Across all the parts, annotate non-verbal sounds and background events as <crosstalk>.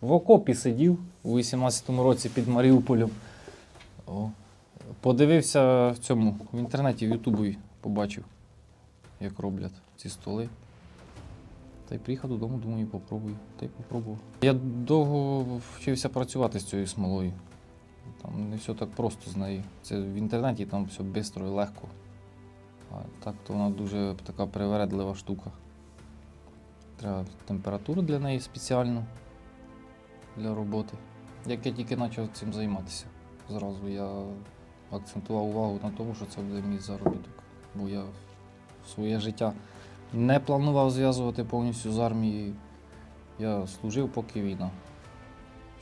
В окопі сидів у 18-му році під Маріуполем. О. Подивився в цьому, в інтернеті, в Ютубі побачив, як роблять ці столи. Та й приїхав додому, думаю, попробую. Та й попробував. Я довго вчився працювати з цією смолою. Там не все так просто з нею. Це в інтернеті там все швидко і легко. А так то вона дуже така привередлива штука. Треба температуру для неї спеціальну для роботи. Як я тільки почав цим займатися, зразу я акцентував увагу на тому, що це буде мій заробіток. Бо я своє життя не планував зв'язувати повністю з армією. Я служив, поки війна.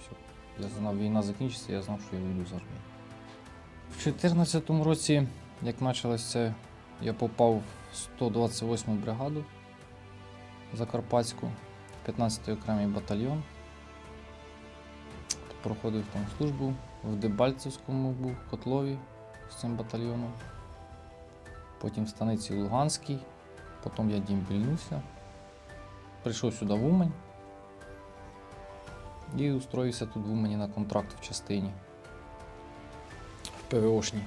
Все. Я знав, війна закінчиться, я знав, що я вийду з армії. В 2014 році, як почалося я попав в 128 бригаду Закарпатську, 15-й окремий батальйон. Проходив там службу в Дебальцевському був, в Котлові з цим батальйоном. Потім в станиці Луганській. Потім я дімпільнувся. Прийшов сюди в Умань і устроївся тут в Умані на контракт в частині. В ПВОшній.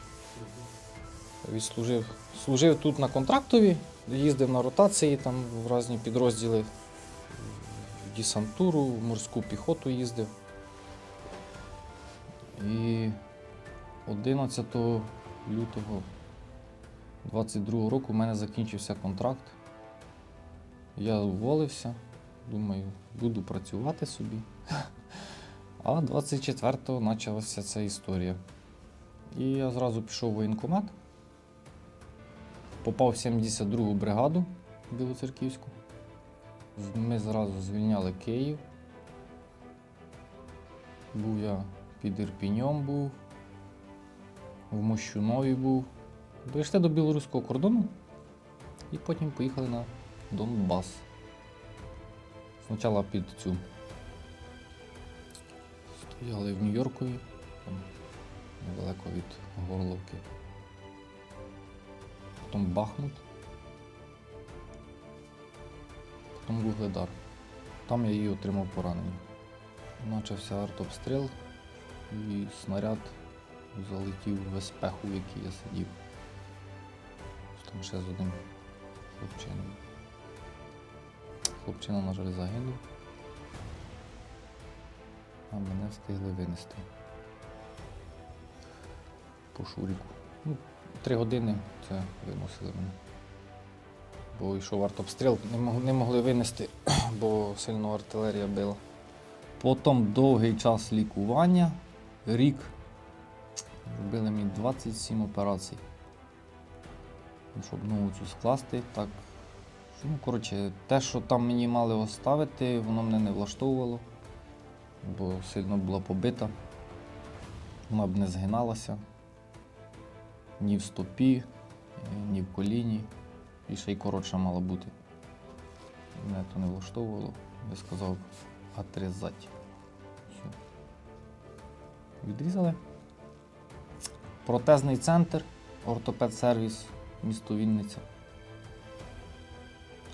Відслужив. Служив тут на контрактові, їздив на ротації там в різні підрозділи. В десантуру, в морську піхоту їздив. І 11 лютого 22 року у мене закінчився контракт. Я уволився, думаю, буду працювати собі. <laughs> А 24-го почалася ця історія. І я зразу пішов в воєнкомат, попав в 72-гу бригаду Білоцерківську. Ми зразу звільняли Київ. Був я під Ірпіньом був, в Мощунові був. Дійшли до білоруського кордону і потім поїхали на Донбас. Спочатку під цю. Стояли в Нью-Йоркові, недалеко від Горловки. Потім Бахмут. Потім Вугледар. Там я її отримав поранення. Почався артобстріл і снаряд залетів в спеху, в якій я сидів. Там ще з одним хлопчином. Хлопчина, на жаль, загинув. А мене встигли винести. По шуріку. Ну, три години це виносили мене. Бо йшов артобстріл, не могли винести, <clears throat> бо сильно артилерія била. Потім довгий час лікування, рік. Робили мені 27 операцій. Ну, Щоб ногу цю скласти, так. Ну, коротше, те, що там мені мали оставити, воно мене не влаштовувало, бо сильно була побита. Вона б не згиналася ні в стопі, ні в коліні. І ще й коротша мала бути. Мене то не влаштовувало. Я сказав отрізати. Відрізали. Протезний центр, ортопедсервіс, місто Вінниця.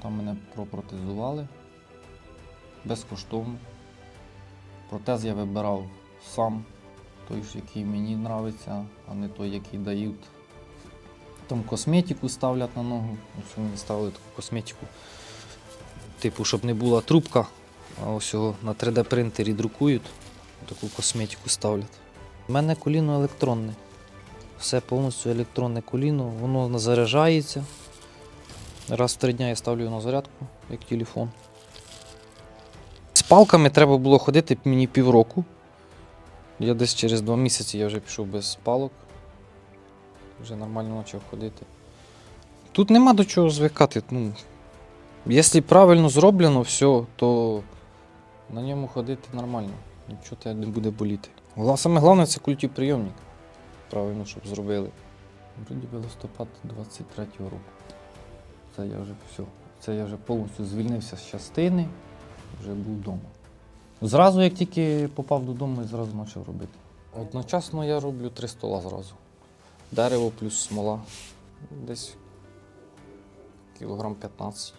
Там мене пропротезували безкоштовно. Протез я вибирав сам, той, який мені подобається, а не той, який дають. Там косметику ставлять на ногу. Ось мені ставили таку косметику. Типу, щоб не була трубка, а ось його на 3D принтері друкують, таку косметику ставлять. У мене коліно електронне. Все повністю електронне коліно, воно заряджається. Раз в три дня я ставлю його на зарядку, як телефон. З палками треба було ходити мені півроку. Я десь через два місяці я вже пішов без палок. Вже нормально почав ходити. Тут нема до чого звикати. Ну, якщо правильно зроблено все, то на ньому ходити нормально. Нічого тебе не буде боліти. Саме головне це культіприйомник. Правильно, щоб зробили. Вроді би листопад 23-го року. Це я вже все. Це я вже повністю звільнився з частини, вже був вдома. Зразу, як тільки попав додому, я зразу почав робити. Одночасно я роблю три стола зразу. Дерево плюс смола. Десь кілограм 15.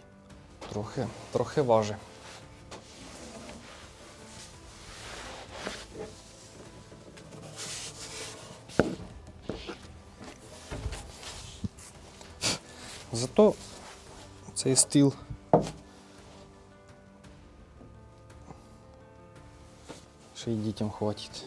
Трохи, трохи важить. Зато цей стіл ще й дітям хватить.